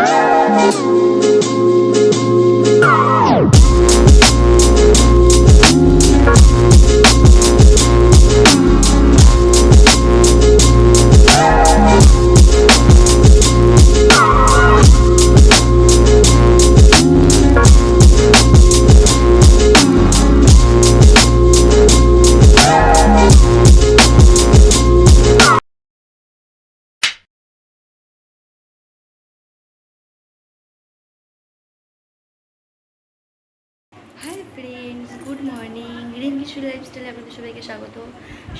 Hi friends good morning green কিশু লাইফস্টাইলে আপনাদের সবাইকে স্বাগত।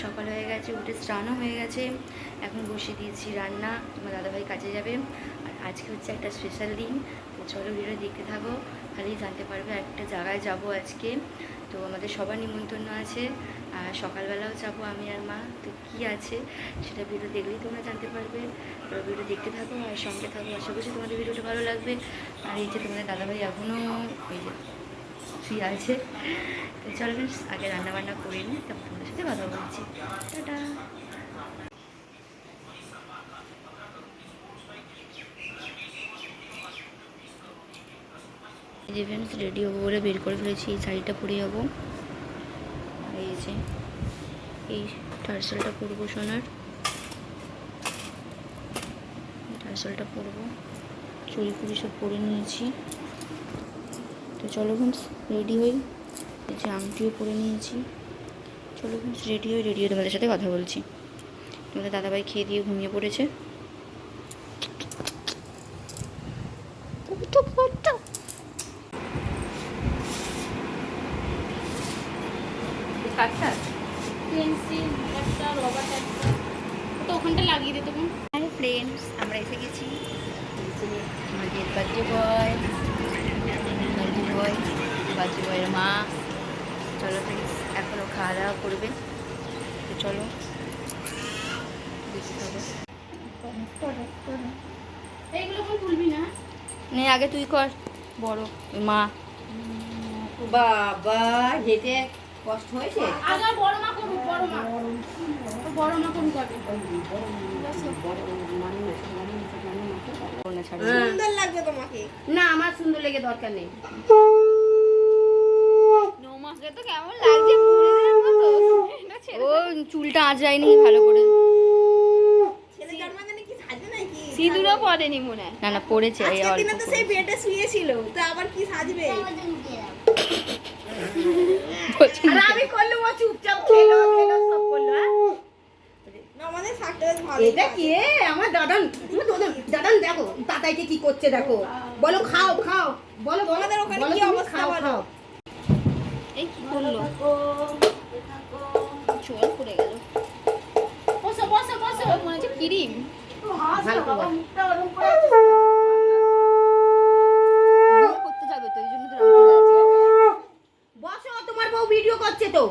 সকাল হয়ে গেছে, উঠে স্নানও হয়ে গেছে। এখন বসিয়ে দিয়েছি রান্না, তোমার দাদাভাই কাজে যাবে। আর আজকে হচ্ছে একটা স্পেশাল দিন, তো চলো ভিডিও দেখতে থাকো খালি জানতে পারবে একটা জায়গায় যাব আজকে। তো আমাদের সবার নিমন্ত্রণ আছে, আর সকালবেলাও যাব আমি আর মা, তো কী আছে সেটা ভিডিও দেখলেই তোমরা জানতে পারবে। তো ভিডিও দেখতে থাকো আর সঙ্গে থাকো, আশা করছি তোমাদের ভিডিওটা ভালো লাগবে। আর এই যে তোমাদের দাদাভাই এখনও এই যে ফ্রি আছে। তো চলো আগে রান্না বান্না করে নিই, তারপর তোমাদের সাথে কথা বলছি। টাটা। ফ্রেন্ডস রেডি হব বলে বের করে ফেলেছি, এই শাড়িটা পরে যাব। এই যে, এই টার্সেলটা পরবো সোনার। টার্সেলটা পরবো। চুরি ফুরি সব পরে নিয়েছি। তো চলো ফ্রেন্ডস রেডি হই। এই যে আংটিও পরে নিয়েছি। চলো ফ্রেন্ডস রেডি হই রেডি হয়ে তোমাদের সাথে কথা বলছি। তোমাদের দাদাভাই খেয়ে দিয়ে ঘুমিয়ে পড়েছে। ওখানটা লাগিয়ে দে তখন হ্যালো ফ্রেন্ডস আমরা এসে গেছি। আমাদের বার্থডে বয় বয় বার্থডে বয়ের মা। চলো ফ্রেন্ডস এখনও খাওয়া দাওয়া করবে। তো চলো। দেখতে হবে। এইগুলো এখন তুলবি না? নে আগে তুই কর। বড় মা। বাবা যেতে কষ্ট হয়েছে? আগে বড় মা বড় মা। বড় মা করোনা ছাড়া। সুন্দর লাগছে তোমাকে। না আমার সুন্দর লেগে দরকার নেই। নৌমাকে তো কেমন লাগছে ও চুলটা আঁচড়ায়নি ভালো করে। ছেলে জন্মাদিনে কি সাজে নাকি? সিঁদুরও পড়েনি মনে হয়। না না পড়েছে এই অল্প তো সেই বেডে শুয়েছিল তো আবার কি সাজবে। আর আমি করলে ও চুপচাপ খেলো খেলো সব করল হ্যাঁ? না, আমাদের শাকটা বেশ ভালো এটা কি? আমার দাদান তুমি দাদান দেখো তাতাইকে কি করছে দেখো। বলো খাও খাও। বলো তোমাদের ওখানে কি অবস্থা খাও বলো? খাও। এই কি করল? চোর পড়ে গেল। বসো বসো বসো। মনে হচ্ছে ক্রিম। ভালো করে ভিডিও করছে তো।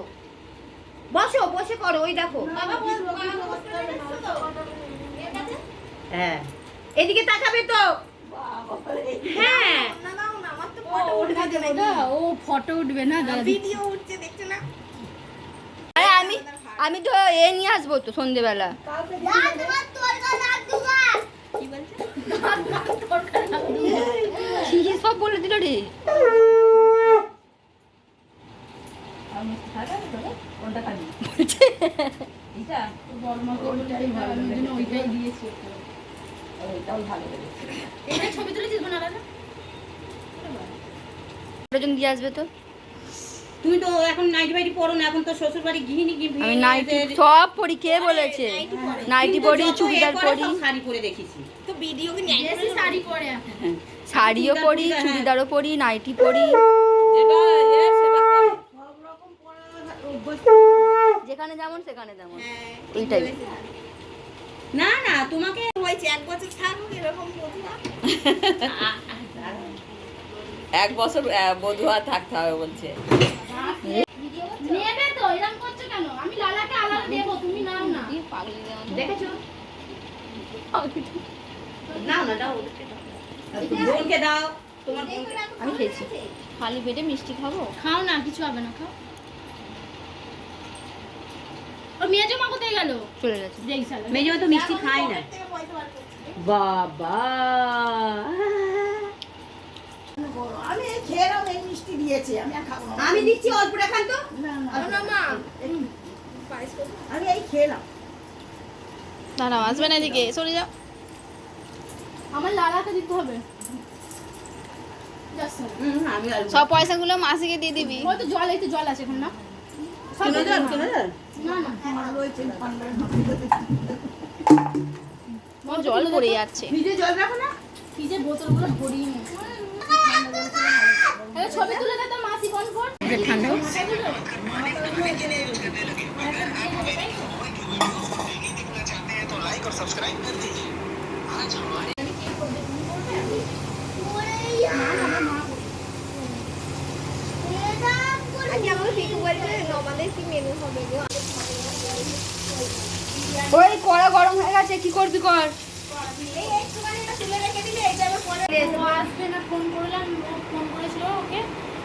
বসো বসে করো ওই দেখো। বাবা বল বাবা বসতে হবে না তো হ্যাঁ। এদিকে তাকাবে তো। হ্যাঁ। না না না আমার তো ফটো উঠবে ওটা ও ফটো উঠবে না? ভিডিও উঠছে দেখছ না? আরে আমি আমি তো এ নিয়ে আসব তো সন্ধেবেলা। সব বলে দিল রে। বড় মা করল আমি ছবি না ওজন দিয়ে আসবে তো। তুমি তো এখন নাইটি বাইটি পরো না এখন তো শ্বশুর বাড়ি গৃহিণী কি আমি নাইটি সব পরি কে বলেছে? নাইটি পরি। চুড়িদার পরি। শাড়ি পরে দেখেছি। তো ভিডিও কি নিয়ে শাড়ি পরে এখন। শাড়িও পরি চুড়িদারও পরি নাইটি পরি। যেখানে যেমন সেখানে তেমন। হ্যাঁ এইটাই না না তোমাকে হয়েছে এক বছর থাকুক এরকম বন্ধুরা এক বছর বধুয়া থাকতে হবে বলছে। নেবে তো এরকম করছ কেন? আমি লালাকে আলাদা দেবো তুমি নাও না। দেখেছ? নাও না দাও। বোনকে দাও তোমার বোনকে আমি খেয়েছি। খালি পেটে মিষ্টি খাব? খাও না কিছু হবে না খাও ও মেজো মা কোথায় গেল? চলে গেছে। মেজো তো মিষ্টি খায় না। বাবা। আমি এই খেলাম এই মিষ্টি দিয়েছে আমি আর খাব না। আমি দিচ্ছি অল্পটা খান তো। না, না। আমি এই খেলাম দাঁড়াও আসবে না এদিকে। সরে যাও। আমার লালাকে দিতে হবে। সব পয়সাগুলো মাসিকে দিয়ে দিবি। ওই তো জল এই তো জল আছে এখন না জল জল ও জল পড়ে যাচ্ছে। ফ্রিজে জল রাখো না ফ্রিজের বোতলগুলো ভরিয়ে নে ছবি তুলে দে তো মাসি ফোন? কর ঠান্ডা। ওই কড়া গরম হয়ে গেছে কি করবি কর? আসবে না ফোন করলাম ফোন করেছিল ওকে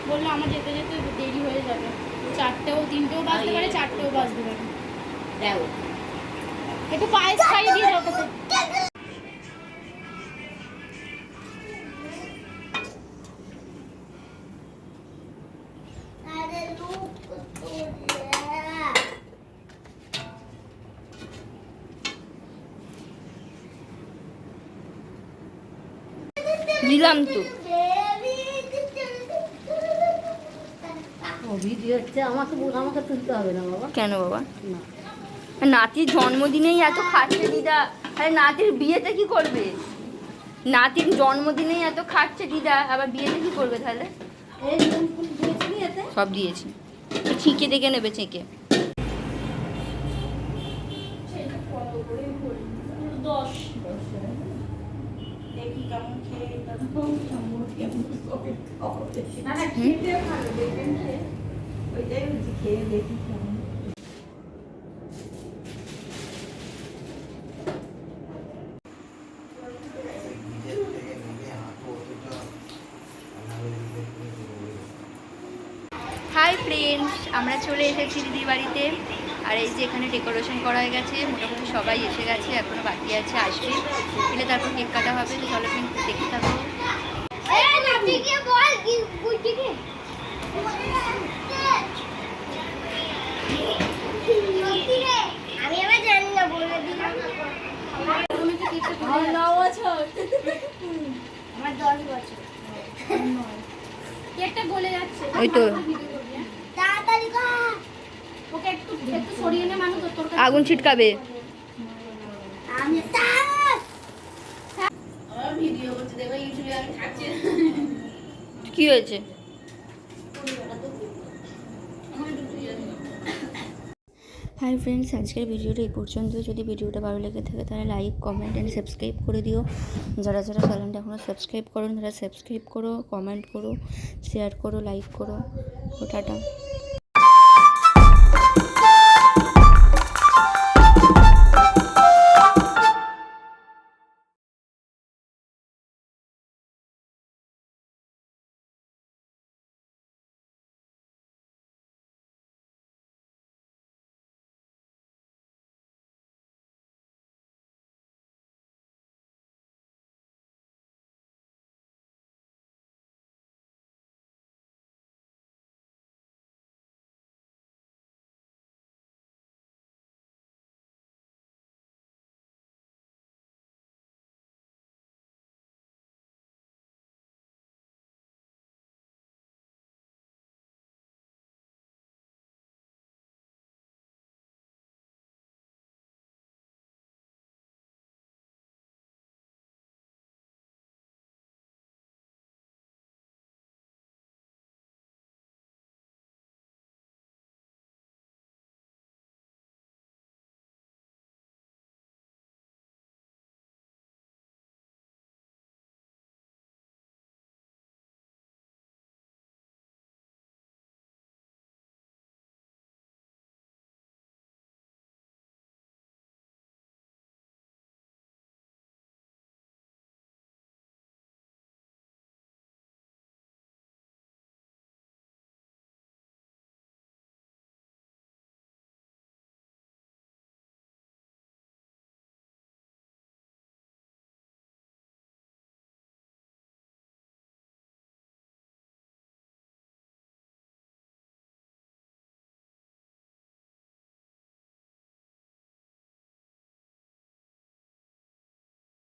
বলল আমার যেতে যেতে দেরি হয়ে যাবে চারটেও তিনটেও বাজতে পারে চারটেও বাজতে পারে একটু পায়েস খাইয়ে দিয়ে যাও দিলাম তো আমাকে আমাকে তুলতে হবে না বাবা। কেন বাবা? নাতির জন্মদিনেই এত খাচ্ছে দিদা। আরে নাতির বিয়েতে কি করবে? নাতির জন্মদিনেই এত খাচ্ছে দিদা আবার বিয়েতে কি করবে তাহলে? সব দিয়েছি। ছিঁকে দেখে নেবে ছেঁকে। দেখি কেমন খেয়ে। না না খেতে ভালো দেখবেন খেয়ে ওইটাই হচ্ছে খেয়ে দেখি কেমন হাই ফ্রেন্ডস আমরা চলে এসেছি দিদির বাড়িতে। আর এই যে এখানে ডেকোরেশন করা হয়ে গেছে মোটামুটি সবাই এসে গেছে এখনও বাকি আছে আসবে। এলে তারপর কেক কাটা হবে তো চলো ফ্রেন্ড দেখতে থাকো। আমি আবার জানি না বলে দিলাম আমার ন বছর। আমার দশ বছর। কেকটা গলে যাচ্ছে। ওই তো। ভিডিও করবি, হ্যাঁ? তাড়াতাড়ি কর ওকে একটু একটু সরিয়ে নে মানুষ তোর আগুন ছিটকাবে। আমি কি হয়েছে? হাই ফ্রেন্ডস আজকের ভিডিওটা এই পর্যন্ত যদি ভিডিওটা ভালো লেগে থাকে তাহলে লাইক কমেন্ট অ্যান্ড সাবস্ক্রাইব করে দিও। যারা যারা চ্যানেলটা এখনও সাবস্ক্রাইব করো তারা সাবস্ক্রাইব করো কমেন্ট করো শেয়ার করো লাইক করো। ও টাটা।